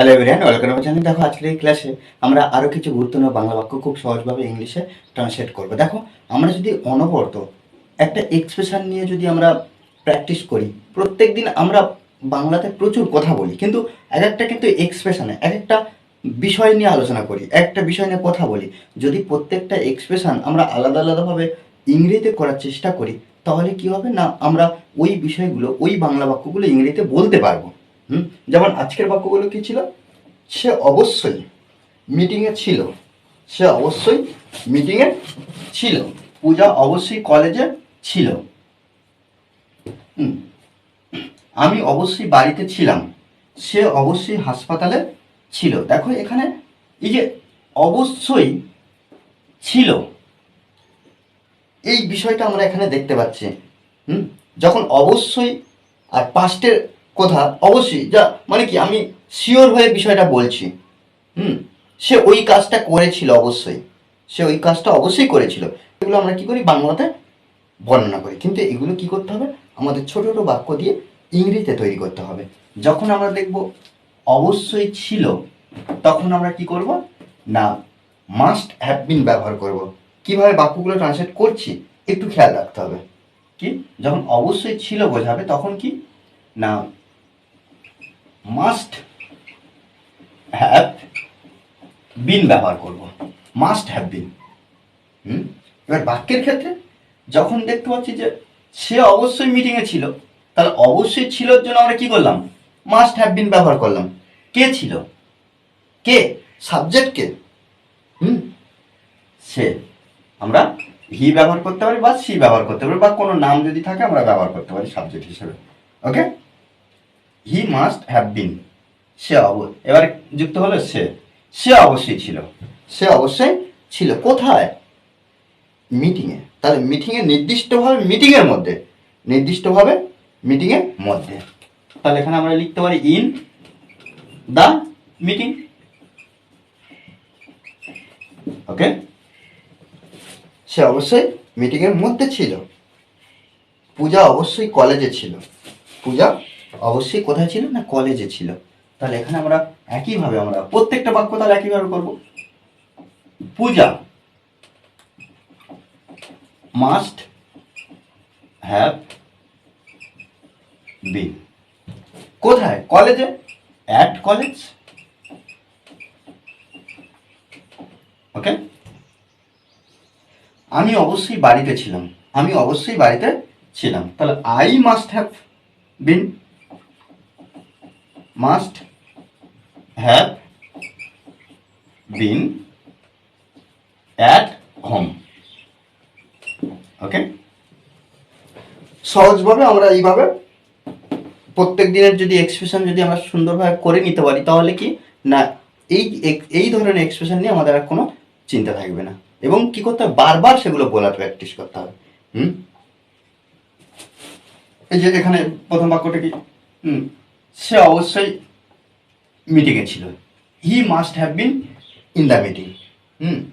Hello everyone welcome channel দেখো, আজকের এই ক্লাসে আমরা আরও কিছু গুরুত্বপূর্ণ বাংলা বাক্য খুব সহজভাবে ইংলিশে ট্রান্সলেট করব। দেখো, আমরা যদি অনবরত একটা এক্সপ্রেশন নিয়ে যদি আমরা প্র্যাকটিস করি প্রত্যেক দিন আমরা বাংলাতে প্রচুর কথা বলি, কিন্তু এক একটা কিন্তু এক্সপ্রেশনে এক একটা বিষয় নিয়ে আলোচনা করি একটা বিষয় নিয়ে কথা বলি। যদি প্রত্যেকটা এক্সপ্রেশন আমরা আলাদা আলাদাভাবে ইংরেজিতে করার চেষ্টা করি, তাহলে কি হবে না, আমরা ওই বিষয়গুলো, ওই বাংলা বাক্যগুলো ইংরেজিতে বলতে পারব। হুম? যেমন আজকের বাক্যগুলো কি ছিল? সে অবশ্যই মিটিংয়ে ছিল। সে অবশ্যই মিটিংয়ে ছিল। পূজা অবশ্যই কলেজে ছিল। আমি অবশ্যই বাড়িতে ছিলাম। সে অবশ্যই হাসপাতালে ছিল। দেখো এখানে এই যে অবশ্যই ছিল, এই বিষয়টা আমরা এখানে দেখতে পাচ্ছি। হুম? যখন অবশ্যই আর পাস্টের কথা অবশ্যই, যা মানে কি, আমি শিওর হয়ে বিষয়টা বলছি। হুম? সে ওই কাজটা করেছিল অবশ্যই। সে ওই কাজটা অবশ্যই করেছিল। এগুলো আমরা কি করি? বাংলাতে বর্ণনা করি। কিন্তু এগুলো কি করতে হবে? আমাদের ছোট ছোটো বাক্য দিয়ে ইংরেজিতে তৈরি করতে হবে। যখন আমরা দেখব অবশ্যই ছিল, তখন আমরা কি করব? না মাস্ট হ্যাভ বিন ব্যবহার করব। কীভাবে বাক্যগুলো ট্রান্সলেট করছি, একটু খেয়াল রাখতে হবে। কি? যখন অবশ্যই ছিল বোঝাবে, তখন কি? না মাস্ট হ্যাভ বিন ব্যবহার করব। মাস্ট হ্যাভ বিন হুম? এবার বাক্যের ক্ষেত্রে যখন দেখতে পাচ্ছি যে সে অবশ্যই মিটিংয়ে ছিল, তাহলে অবশ্যই ছিলর জন্য আমরা কি করলাম? মাস্ট হ্যাভ বিন ব্যবহার করলাম। কে ছিল? কে? সাবজেক্ট কে? হুম? সে। আমরা হি ব্যবহার করতে পারি বা সি ব্যবহার করতে পারি বা কোনো নাম যদি থাকে আমরা ব্যবহার করতে পারি সাবজেক্ট হিসেবে। ওকে হি মাস্ট হ্যাভ বিন সে এবার যুক্ত হলো সে। সে অবশ্যই ছিল। সে অবশ্যই ছিল। কোথায়? মিটিংয়ে তাহলে মিটিংয়ে নির্দিষ্টভাবে মিটিংয়ের মধ্যে। নির্দিষ্টভাবে মিটিংয়ের মধ্যে। তাহলে এখানে আমরা লিখতে পারি ইন দ্য মিটিং ওকে? সে অবশ্যই মিটিংয়ের মধ্যে ছিল। পূজা অবশ্যই কলেজে ছিল। পূজা অবশ্যই কোথায় ছিল না কলেজে ছিল? তাহলে এখানে আমরা একইভাবে আমরা প্রত্যেকটা বাক্য তাহলে একইভাবে করব। পূজা। মাস্ট হ্যাভ বিন কোথায়? কলেজে অ্যাট কলেজ ওকে আমি অবশ্যই বাড়িতে ছিলাম। আমি অবশ্যই বাড়িতে ছিলাম। তাহলে I must have been must have been at home. Okay? সহজভাবে আমরা এইভাবে প্রত্যেক দিনের যদি এক্সপ্রেশন যদি আমরা সুন্দরভাবে করে নিতে পারি, তাহলে কি? না, এই এই ধরনের এক্সপ্রেশন নিয়ে আমাদের আর কোনো চিন্তা থাকবে না। এবং কি করতে হবে? বারবার সেগুলো বলার প্র্যাকটিস করতে হবে। হুম? এই যে এখানে প্রথম বাক্যটা কি? হুম। সে অবশ্যই মিটিংয়ে ছিল। He must have been in the meeting হুম।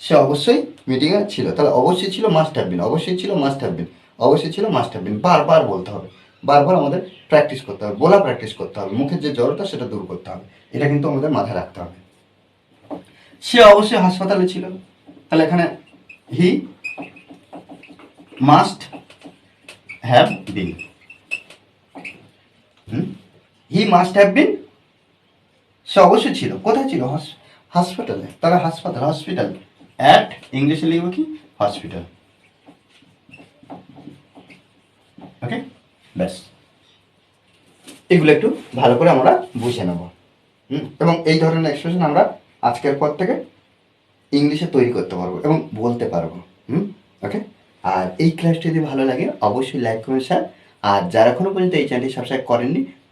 সে অবশ্যই মিটিংয়ে ছিল। তাহলে অবশ্যই ছিল মাস্ট হ্যাভ বিন অবশ্যই ছিল মাস্ট হ্যাভ বিন অবশ্যই ছিল মাস্ট হ্যাভ বিন বারবার বলতে হবে। বারবার আমাদের প্র্যাকটিস করতে হবে। বলা প্র্যাকটিস করতে হবে। মুখের যে জড়তা, সেটা দূর করতে হবে। এটা কিন্তু আমাদের মাথায় রাখতে হবে। সে অবশ্যই হাসপাতালে ছিল। তাহলে এখানে he must have been he must have been সে অবশ্যই ছিল। কোথায় ছিল? হাসপাতালে। তারা হাসপাতাল হসপিটাল অ্যাট ইংলিশে লিখব কি? হসপিটাল ওকে ব্যাস। এগুলো একটু ভালো করে আমরা বুঝে নেব। এবং এই ধরনের এক্সপ্রেশন আমরা আজকের পর থেকে ইংলিশে তৈরি করতে পারব এবং বলতে পারব। হুম? ওকে আর এই ক্লাসটি যদি ভালো লাগে, অবশ্যই লাইক করুন স্যার আর যারা এখনও পর্যন্ত এই চ্যানেলটি সাবস্ক্রাইব করেননি